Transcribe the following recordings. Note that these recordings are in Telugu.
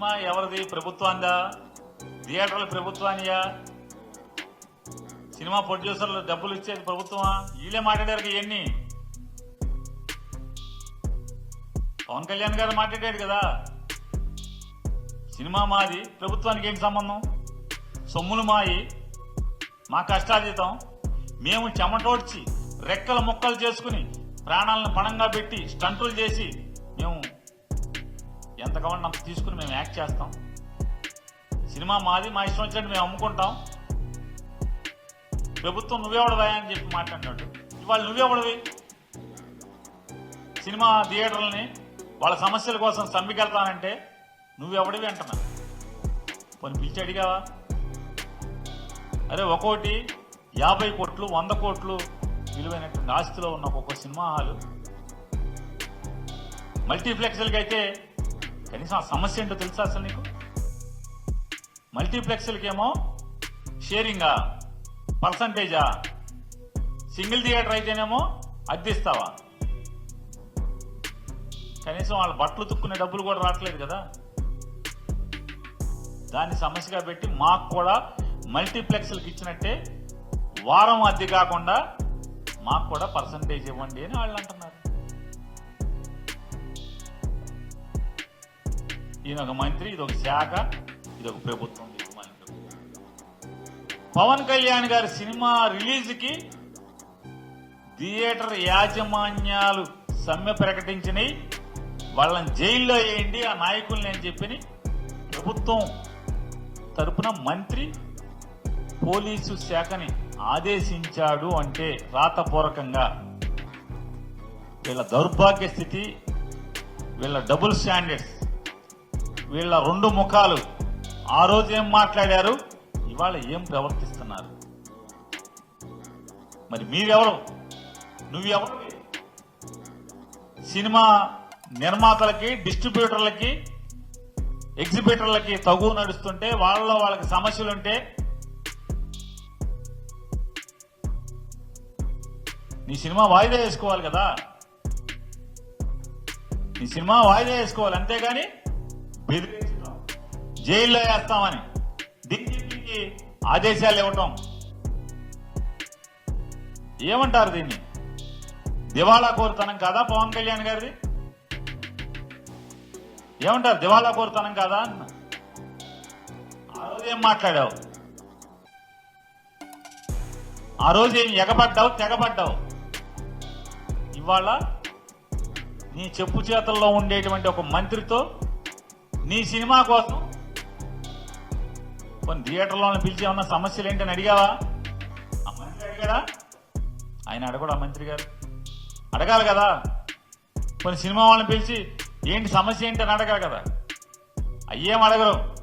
సినిమా ఎవరిది? ప్రభుత్వాందా థియేటర్లు ప్రభుత్వానియా? సినిమా ప్రొడ్యూసర్లు డబ్బులు ఇచ్చేది ప్రభుత్వమా? వీళ్ళే మాట్లాడారు ఇవన్నీ పవన్ కళ్యాణ్ గారు మాట్లాడాడు కదా. సినిమా మాది ప్రభుత్వానికి ఏంటి సంబంధం? సొమ్ములు మాయి మా కష్టాతీతం మేము చెమటోడ్చి రెక్కల ముక్కలు చేసుకుని ప్రాణాలను పణంగా పెట్టి స్టంటులు చేసి మేము ఎంత కావాలంటే అంత తీసుకుని మేము యాక్ట్ చేస్తాం. సినిమా మాది మా ఇష్టం వచ్చినట్టు మేము అమ్ముకుంటాం. ప్రభుత్వం నువ్వెవడవా అని చెప్పి మాట్లాడినట్టు ఇవాళ నువ్వెవడవి? సినిమా థియేటర్లని వాళ్ళ సమస్యల కోసం సమ్మికెళ్తానంటే నువ్వెవడివి అంటున్నా. కొన్ని పిలిచి అడిగావా? అరే ఒక్కోటి యాభై కోట్లు వంద కోట్లు విలువైనటువంటి ఆస్తిలో ఉన్న ఒక్కొక్క సినిమా హాలు. మల్టీప్లెక్స్లకి అయితే కనీసం ఆ సమస్య ఏంటో తెలుసా అసలు నీకు? మల్టీప్లెక్స్లకేమో షేరింగా పర్సంటేజా సింగిల్ థియేటర్ అయితేనేమో అద్దెస్తావా? కనీసం వాళ్ళ బట్టలు తుక్కునే డబ్బులు కూడా రావట్లేదు కదా? దాన్ని సమస్యగా పెట్టి మాకు కూడా మల్టీప్లెక్స్లకు ఇచ్చినట్టే వారం అద్దె కాకుండా మాకు కూడా పర్సంటేజ్ ఇవ్వండి అని వాళ్ళు అంటున్నారు. ఈయన ఒక మంత్రి ఇది ఒక శాఖ ఇది ఒక ప్రభుత్వం ప్రభుత్వం. పవన్ కళ్యాణ్ గారి సినిమా రిలీజ్కి థియేటర్ యాజమాన్యాలు సమ్మె ప్రకటించినాయి. వాళ్ళని జైల్లో వేయండి ఆ నాయకుల్ని అని చెప్పి ప్రభుత్వం తరపున మంత్రి పోలీసు శాఖని ఆదేశించాడు అంటే రాతపూర్వకంగా. వీళ్ళ దౌర్భాగ్య స్థితి వీళ్ళ డబుల్ స్టాండర్డ్స్ వీళ్ళ రెండు ముఖాలు. ఆ రోజు ఏం మాట్లాడారు? ఇవాళ ఏం ప్రవర్తిస్తున్నారు? మరి మీరెవరు? నువ్వెవరు? సినిమా నిర్మాతలకి డిస్ట్రిబ్యూటర్లకి ఎగ్జిబిటర్లకి తగు నడుస్తుంటే వాళ్ళలో వాళ్ళకి సమస్యలుంటే నీ సినిమా వాయిదా వేసుకోవాలి కదా? నీ సినిమా వాయిదా వేసుకోవాలి అంతేగాని బెదిరించడం జైల్లో వేస్తామని దీనికి ఆదేశాలు ఇవ్వటం. ఏమంటారు దీన్ని? దివాళా కోరుతనం కాదా పవన్ కళ్యాణ్ గారిది? ఏమంటారు? దివాళా కోరుతనం కాదా అన్న? ఆ రోజు ఏం మాట్లాడావు? ఆ రోజు ఏం ఎగబడ్డావు తెగబడ్డావు? ఇవాళ నీ చెప్పు చేతల్లో ఉండేటువంటి ఒక మంత్రితో నీ సినిమా కోసం. కొన్ని థియేటర్లో పిలిచి ఏమన్నా సమస్యలు ఏంటని అడిగావా? ఆ మంత్రి అడిగాడా? ఆయన అడగడు ఆ మంత్రి గారు. అడగాలి కదా. కొన్ని సినిమా వాళ్ళని పిలిచి ఏంటి సమస్య ఏంటి అని అడగాలి కదా. అయ్యేం అడగరు.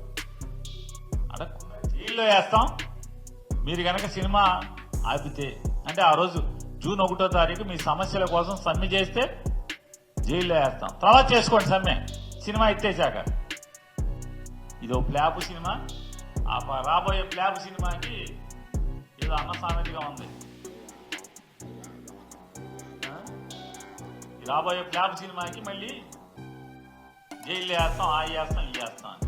అడగకుండా జైల్లో వేస్తాం. మీరు కనుక సినిమా ఆపితే అంటే ఆ రోజు జూన్ ఒకటో తారీఖు మీ సమస్యల కోసం సమ్మె చేస్తే జైల్లో వేస్తాం. తర్వాత చేసుకోండి సమ్మె. సినిమా ఎత్తేసాక. ఇది ఒక సినిమా. ఆ రాబోయే ప్లాబ్ సినిమాకి ఏదో అన్న సామెతగా ఉంది రాబోయే ప్లాబ్ సినిమాకి మళ్ళీ జైలు వేస్తాం ఆ వేస్తాం ఈ వేస్తాం అని.